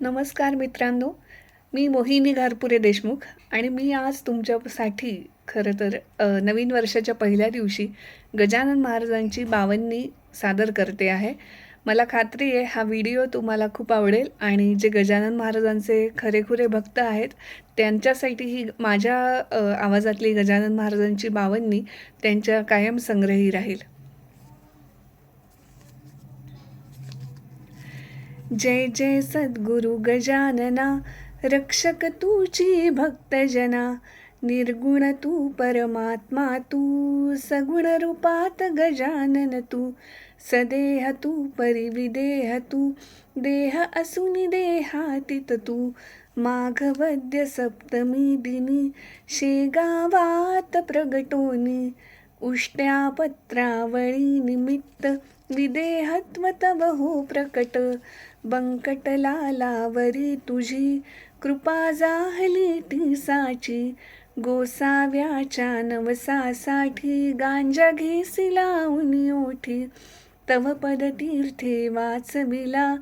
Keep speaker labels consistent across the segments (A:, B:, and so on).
A: नमस्कार मित्रांनो. मी मोहिनी घारपुरे देशमुख आणि मी आज तुमच्यासाठी खरं तर नवीन वर्षाच्या पहिल्या दिवशी गजानन महाराजांची बावन्नी सादर करते आहे. मला खात्री आहे हा व्हिडिओ तुम्हाला खूप आवडेल आणि जे गजानन महाराजांचे खरेखुरे भक्त आहेत त्यांच्यासाठी ही माझ्या आवाजातली गजानन महाराजांची बावन्नी त्यांच्या कायम संग्रही राहील. जय जय सद्गुरु गजानना रक्षक तूची भक्तजना निर्गुण तू परमात्मा तू सगुण रूपात गजानन तू सदेह तू परिविदेह तू देह असुनी देहातीत तू माघवद्य सप्तमी दिनी शेगावात प्रगटोनी उष्ट्या पत्रावळी निमित्त विदेहत्व बहु प्रकट बंकटलालावरी तुझी कृपा जाहली ती साची गोसाव्याच्या नवसासाठी गांजा घेसी लावून ओठी तव पदतीर्थे वाचविला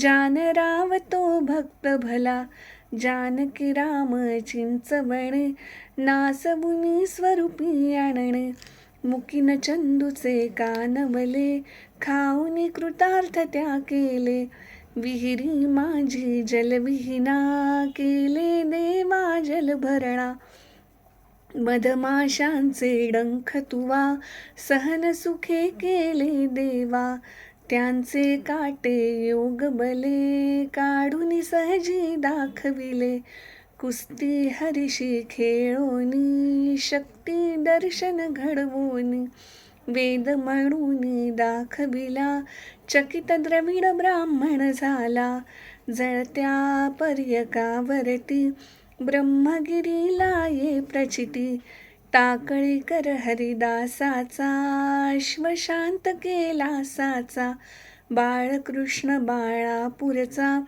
A: जानराव तो भक्त भला जानकी राम चिंचवणे नासबुनी स्वरूपी आणणे मुकीन चंदूचे कानवले खाऊनी कृतार्थ त्या केले विहिरी माझी जलविहीना केले देवा जलभरणा मधमाशांचे डंख तुवा सहन सुखे केले देवा. त्यांचे काटे योग बले काढून सहजी दाखविले. कुस्ती हरिशी खेळोनी शक्ती दर्शन घडवोनी वेद म्हणून दाखविला चकित द्रविड ब्राह्मण झाला जळत्या पर्यकावरती ब्रह्मगिरीला ये प्रचिती ताकळीकर हरिदासाचा श्वशांत केला साचा बाळकृष्ण बाळापूरचा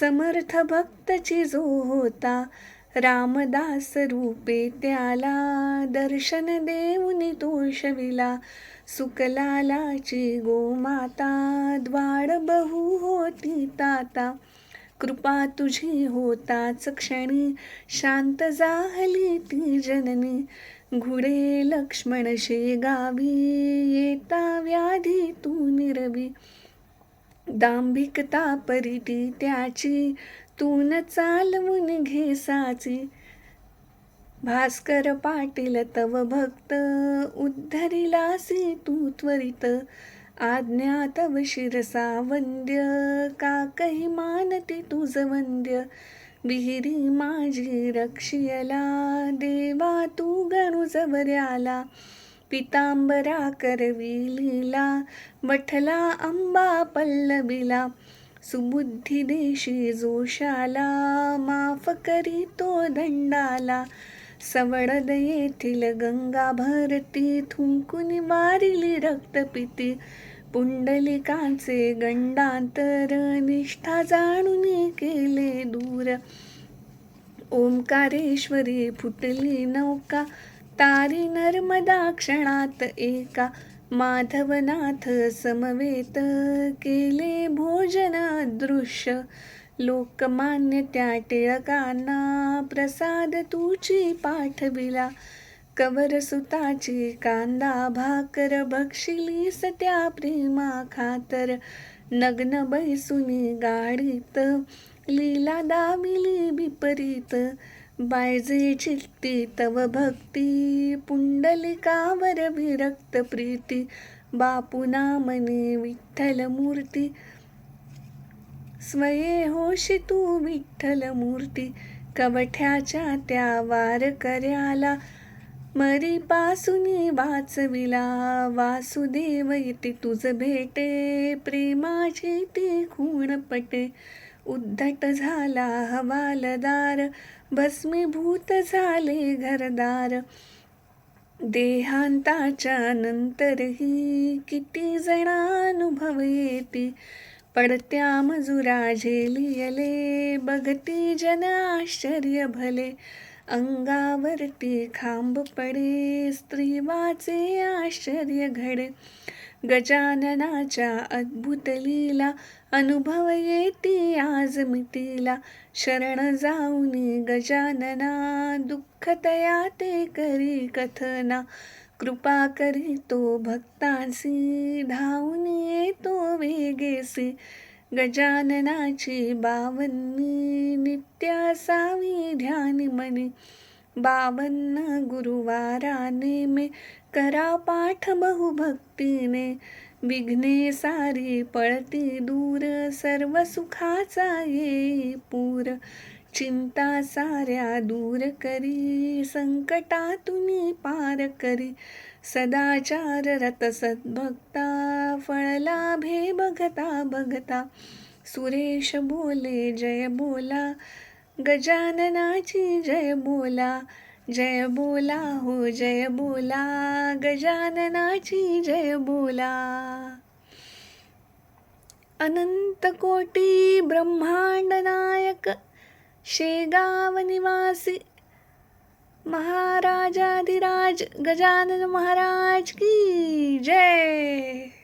A: समर्थ भक्तची जो होता रामदास रूपे त्याला दर्शन देऊनी तोषविला. सुकलालाची गोमाता द्वाड बहु होती ताता. कृपा तुझी होताच क्षणी शांत जाहली ती जननी. घुडे लक्ष्मण गावी येता व्याधी तू निरवी. दांभिकता परिती त्याची तून चालवून घे साची. भास्कर पाटील तव भक्त उद्धरिलासी तू त्वरित. आज्ञा तव शिरसा वंद्य काकही मानती तुझ वंद्य. विहिरी माझी रक्षियला देवा तू गणू जवऱ्याला पितांबरा करवी लीला वठला आंबा पल्लवीला सुबुद्धी देशी जोशाला माफ करी तो दंडाला सवडद येथील गंगा भरती थुंकून मारिली रक्तपिती पुंडलिकांचे गंडांतर निष्ठा जाणून केले दूर. ओंकारेश्वरी फुटली नौका तारी नर्मदा क्षणात एका माधवनाथ समवेत केले भोजन दृश्य. लोकमान्य त्या टिळकांना प्रसाद तुची पाठविला. कवरसुताची कांदा भाकर बक्षिलीस त्या प्रेमा खातर. नग्न बैसुनी गाडीत लीला दामिली विपरीत. बायजे चित्ती तव भक्ती पुंडलिकावर विरक्त प्रीती बापुना मने विठ्ठल मूर्ती. स्वये होशी तू विठ्ठल मूर्ती कवठ्याच्या त्या वारकऱ्याला मरी पासुनी वाचविला वासुदेव इति तुझ भेटे प्रेमाची ती खूण पटे. उद्धट झाला हवालदार भस्मीभूत झाले घरदार. देहांताच्या नंतरही किती जणानुभव येती पडत्या मजुरा झेलियले बघती जन आश्चर्य भले. अंगावरती खांब पडे स्त्रीवाचे आश्चर्य घडे. गजाननाच्या अद्भुत लीला अनुभव येती आज मितीला शरण जाऊनी गजानना दुःखतया ते करी कथना. कृपा करी तो भक्तांसी धावून येतो वेगेसी. गजाननाची बावन्नी नित्यासावी असावी मनी. बावन्न गुरुवाराने मे करा पाठ बहुभक्तीने. विघ्ने सारी पळती दूर सर्व सुखाचा ये पूर. चिंता साऱ्या दूर करी संकटातून पार करी. सदाचार रत सद्भक्ता फळलाभे बघता बघता. सुरेश बोले जय बोला. गजाननाची जय बोला जय बोला हो जय बोला गजाननाची जय बोला. अनंत कोटी ब्रह्मांड नायक शेगाव निवासी महाराजाधिराज गजानन महाराज की जय.